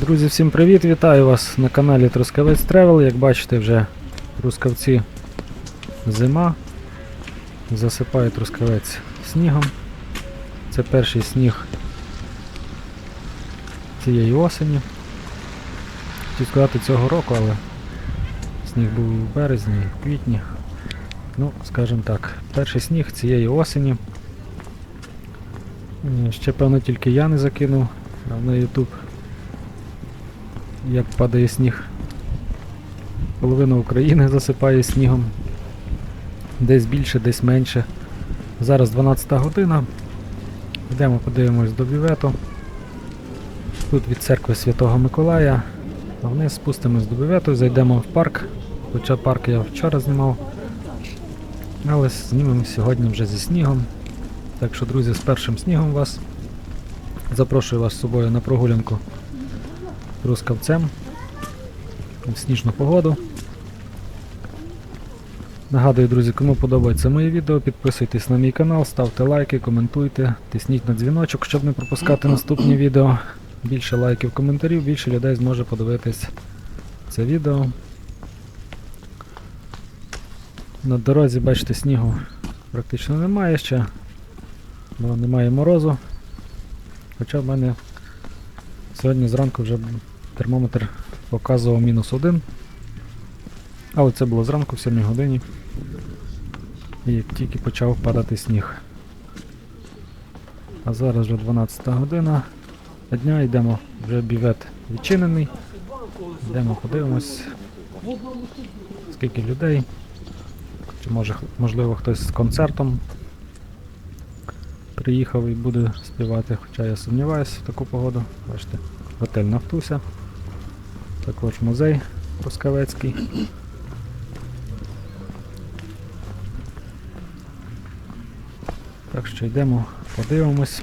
Друзі, всім привіт! Вітаю вас на каналі Трускавець Тревел. Як бачите, вже трускавці зима. Засипає трускавець снігом. Це перший сніг цієї осені. Хотів сказати цього року, але сніг був в березні, в квітні. Ну, скажімо так, перший сніг цієї осені. Е, Ще певно тільки я не закинув на YouTube як падає сніг. Половина України засипає снігом. Десь більше, десь менше. Зараз 12 година. Йдемо подивимось до бювету. Тут від церкви Святого Миколая. А вниз спустимось до бювету, зайдемо в парк. Хоча парк я вчора знімав. Але знімемо сьогодні вже зі снігом. Так що, друзі, з першим снігом вас. Запрошую вас з собою на прогулянку трускавцем в сніжну погоду. Нагадую, друзі, кому подобається моє відео, підписуйтесь на мій канал, ставте лайки, коментуйте, тисніть на дзвіночок, щоб не пропускати наступні відео. Більше лайків, коментарів, більше людей зможе подивитись це відео. На дорозі, бачите, снігу практично немає ще, бо немає морозу. Хоча в мене сьогодні зранку вже термометр показував мінус один. Але це було зранку в 7 годині. І як тільки почав падати сніг. А зараз вже 12 година дня, йдемо, вже бівет відчинений. Йдемо подивимось, скільки людей. Чи може, можливо хтось з концертом приїхав і буде співати, хоча я сумніваюся в таку погоду. Бачите, готель Нафтуся, також музей Трускавецький. Так що йдемо, подивимось.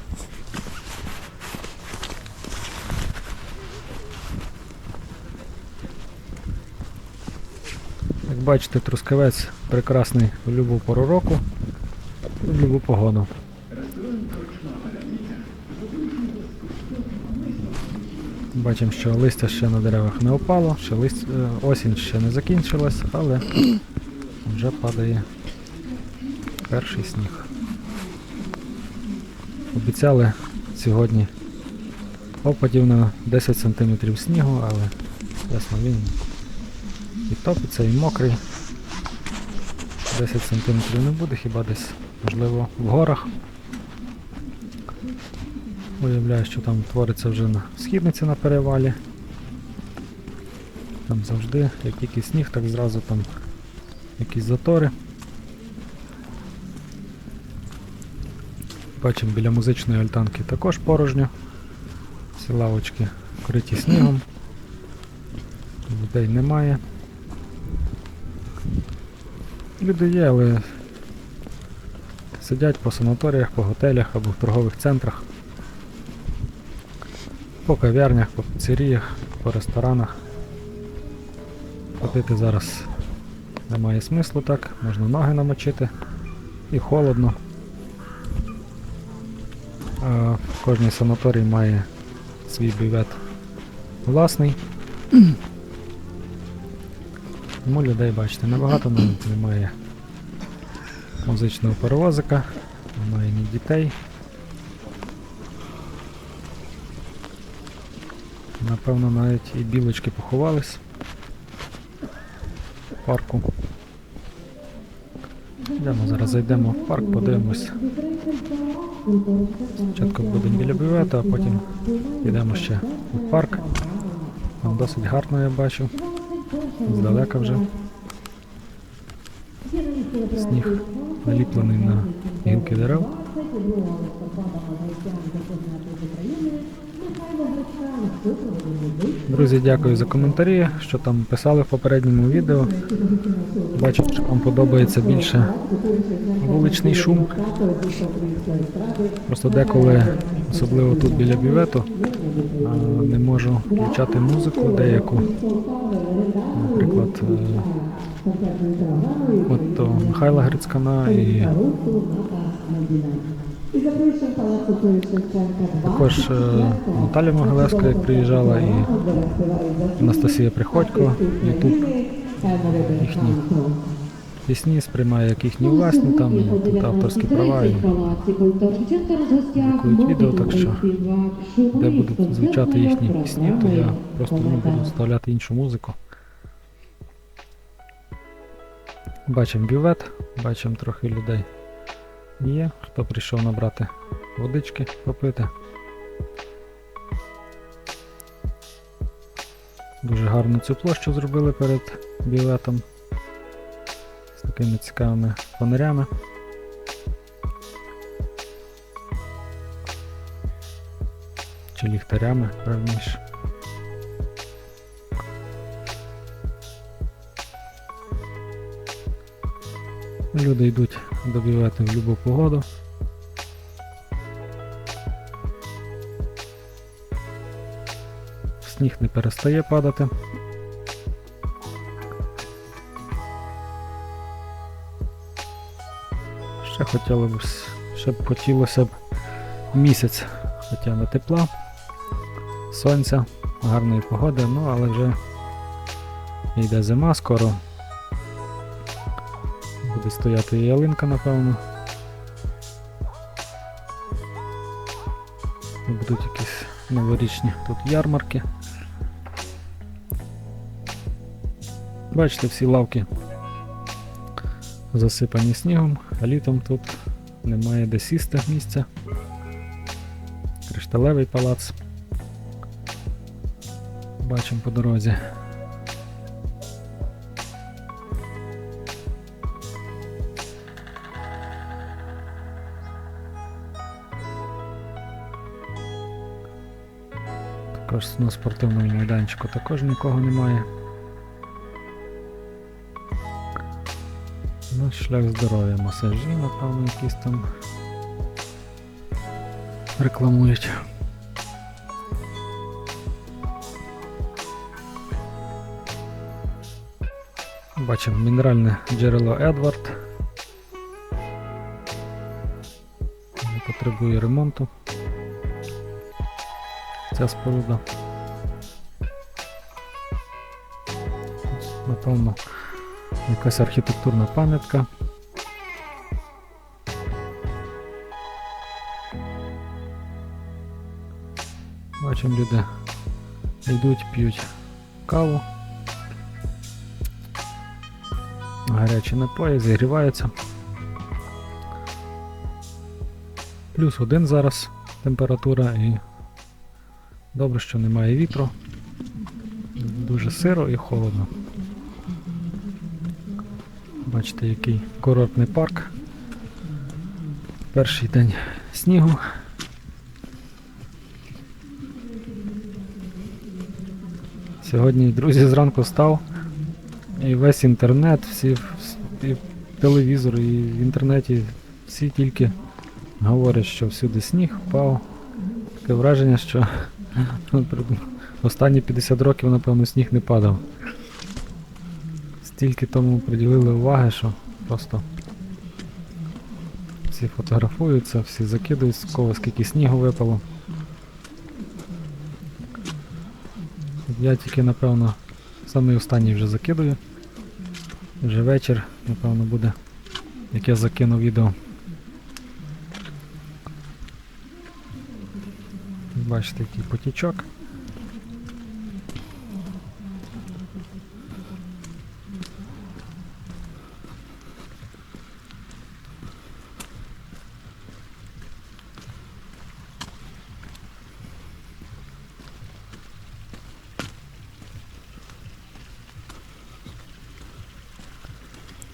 Як бачите, Трускавець прекрасний в любу пору року, в любу погоду. Бачимо, що листя ще на деревах не опало, ще лист... е, осінь ще не закінчилась, але вже падає перший сніг. Обіцяли сьогодні опадів на 10 см снігу, але ясно він і топиться, і мокрий. 10 см не буде, хіба десь, можливо, в горах. Уявляю, що там твориться вже на східниці на перевалі. Там завжди, як тільки сніг, так зразу там якісь затори. Бачимо біля музичної альтанки також порожньо. Всі лавочки вкриті снігом. Людей немає. Люди є, але сидять по санаторіях, по готелях або в торгових центрах, по кав'ярнях, по піцеріях, по ресторанах. Ходити зараз немає смислу так, можна ноги намочити і холодно. Кожний санаторій має свій бювет власний. Тому людей, бачите, небагато навіть немає музичного перевозика, немає ні дітей. Напевно, навіть і білочки поховались в парку. Йдемо зараз зайдемо в парк, подивимось. Спочатку будемо біля бювету, а потім підемо ще в парк. Там досить гарно я бачу. Здалека вже. Сніг наліплений на гілки дерев. Друзі, дякую за коментарі, що там писали в попередньому відео. Бачу, що вам подобається більше вуличний шум. Просто деколи, особливо тут біля бювету, не можу включати музику деяку. Наприклад, е, от Михайла Грицькана і І запрошуємо палацу Шевченка 2. Також е, Наталя Могилевська, як приїжджала, і Анастасія Приходько, Ютуб їхні пісні сприймає як їхні власні, там тут авторські права. І відео, так що де будуть звучати їхні пісні, то я просто не буду вставляти іншу музику. Бачимо бювет, бачимо трохи людей. Є, хто прийшов набрати водички, попити. Дуже гарно цю площу зробили перед бюветом з такими цікавими фонарями. Чи ліхтарями, правильніше. Люди йдуть до бювету в будь-яку погоду. Сніг не перестає падати. Ще хотіло б, ще б хотілося б місяць хоча б тепла, сонця, гарної погоди, ну але вже йде зима скоро. Буде стояти ялинка, напевно. Будуть якісь новорічні тут ярмарки. Бачите, всі лавки засипані снігом, а літом тут немає де сісти місця. Кришталевий палац. Бачимо по дорозі. Також на спортивному майданчику також нікого немає. Ну, шлях здоров'я, масажі, напевно, якісь там рекламують. Бачимо мінеральне джерело Едвард. Не потребує ремонту. Ця споруда. Напевно, якась архітектурна пам'ятка. Бачимо, люди йдуть, п'ють каву. Гарячі напої, зігріваються. Плюс один зараз температура і добре, що немає вітру. Дуже сиро і холодно. Бачите, який курортний парк. Перший день снігу. Сьогодні, друзі, зранку став і весь інтернет, всі і телевізор, і в інтернеті всі тільки говорять, що всюди сніг впав. Таке враження, що останні 50 років, напевно, сніг не падав. Стільки тому приділили уваги, що просто всі фотографуються, всі закидують з кого скільки снігу випало. Я тільки, напевно, самий останній вже закидую. Вже вечір, напевно, буде, як я закину відео. Бачите, який потічок.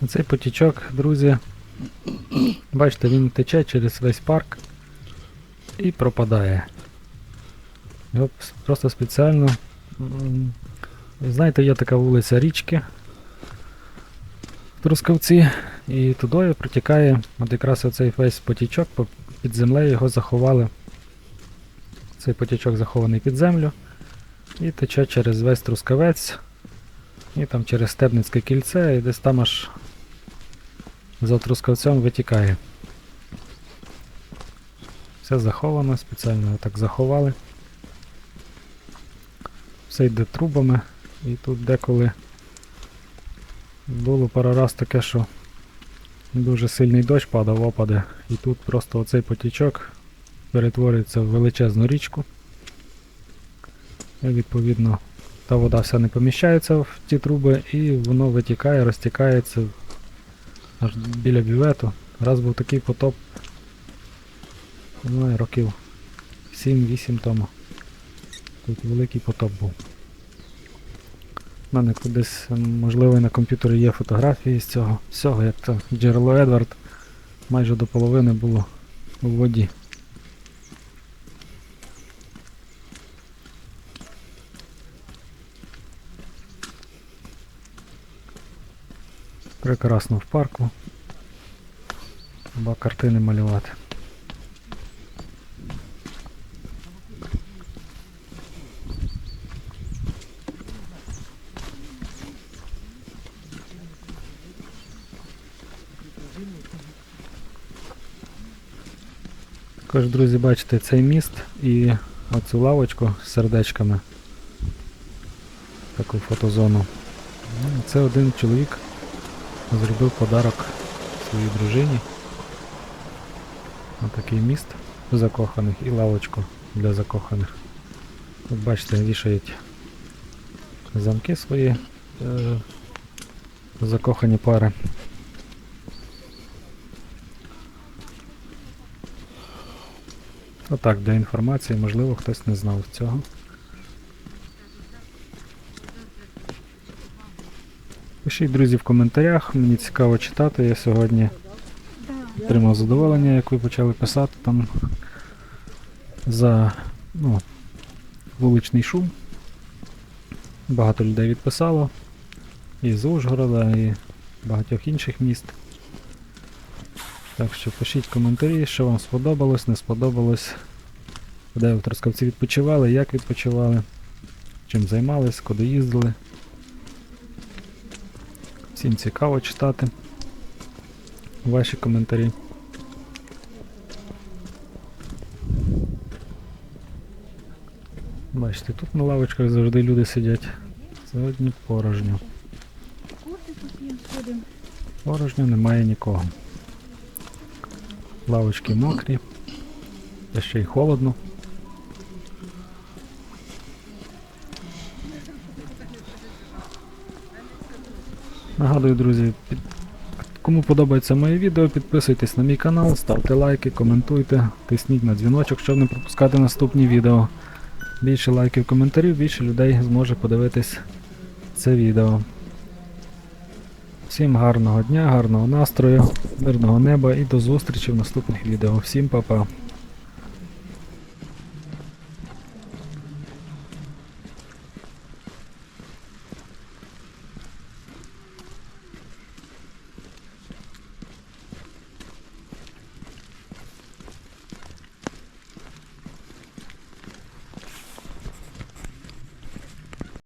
Цей потічок, друзі, бачите, він тече через весь парк і пропадає. Його просто спеціально. Знаєте, є така вулиця річки в Трускавці, і туди протікає от якраз оцей весь потічок під землею його заховали. Цей потічок захований під землю і тече через весь Трускавець, і там через Стебницьке кільце, і десь там аж за Трускавцем витікає. Все заховано, спеціально так заховали. Все йде трубами, і тут деколи було пару раз таке, що дуже сильний дощ падав, опади, і тут просто оцей потічок перетворюється в величезну річку. І відповідно та вода вся не поміщається в ті труби і воно витікає, розтікається аж біля бювету. Раз був такий потоп, знаю, років 7-8 тому. Тут великий потоп був. У мене кудись, можливо, і на комп'ютері є фотографії з цього всього, як то джерело Едвард майже до половини було у воді. Прекрасно в парку. Треба картини малювати. Також, друзі, бачите цей міст і оцю лавочку з сердечками. Таку фотозону. Ну, Це один чоловік зробив подарок своїй дружині. Отакий міст закоханих і лавочку для закоханих. Тут бачите, вішають замки свої е, закохані пари. Отак, для інформації, можливо, хтось не знав цього. Пишіть, друзі, в коментарях, мені цікаво читати. Я сьогодні отримав задоволення, як ви почали писати там за ну, вуличний шум. Багато людей відписало. І з Ужгорода, і багатьох інших міст. Так що пишіть коментарі, що вам сподобалось, не сподобалось. Де ви в Трускавці відпочивали, як відпочивали, чим займались, куди їздили. Всім цікаво читати ваші коментарі. Бачите, тут на лавочках завжди люди сидять. Сьогодні порожньо. Порожньо немає нікого. Лавочки мокрі, та ще й холодно. Нагадую, друзі, під... кому подобається моє відео, підписуйтесь на мій канал, ставте лайки, коментуйте, тисніть на дзвіночок, щоб не пропускати наступні відео. Більше лайків, коментарів, більше людей зможе подивитись це відео. Всім гарного дня, гарного настрою, мирного неба і до зустрічі в наступних відео. Всім па-па.